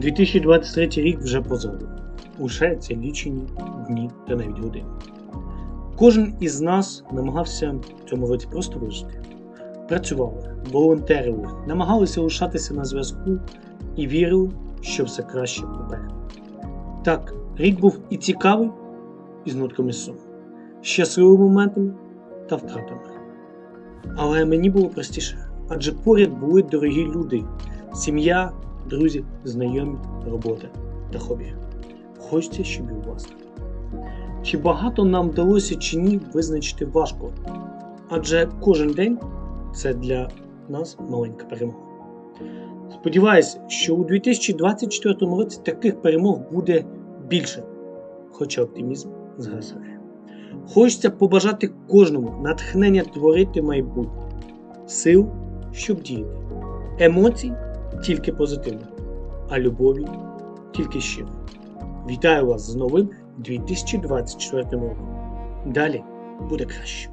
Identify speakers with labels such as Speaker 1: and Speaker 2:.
Speaker 1: 2023 рік вже позаду. Уже це лічені дні та навіть години. Кожен із нас намагався в цьому році просто вижити. Працювали, волонтерили, намагалися лишатися на зв'язку і вірили, що все краще попереду. Так, рік був і цікавий, і з нотками суму, щасливими моментами та втратами. Але мені було простіше, адже поряд були дорогі люди, сім'я, друзі, знайомі, робота та хобі. Хочеться, щоб і у вас. Чи багато нам вдалося чи ні, визначити важко, адже кожен день це для нас маленька перемога. Сподіваюся, що у 2024 році таких перемог буде більше, хоча оптимізм згасає. Хочеться побажати кожному натхнення творити майбутнє, сил, щоб діяти, емоцій тільки позитивно, а любові тільки щиро. Вітаю вас з новим 2024 роком. Далі буде краще.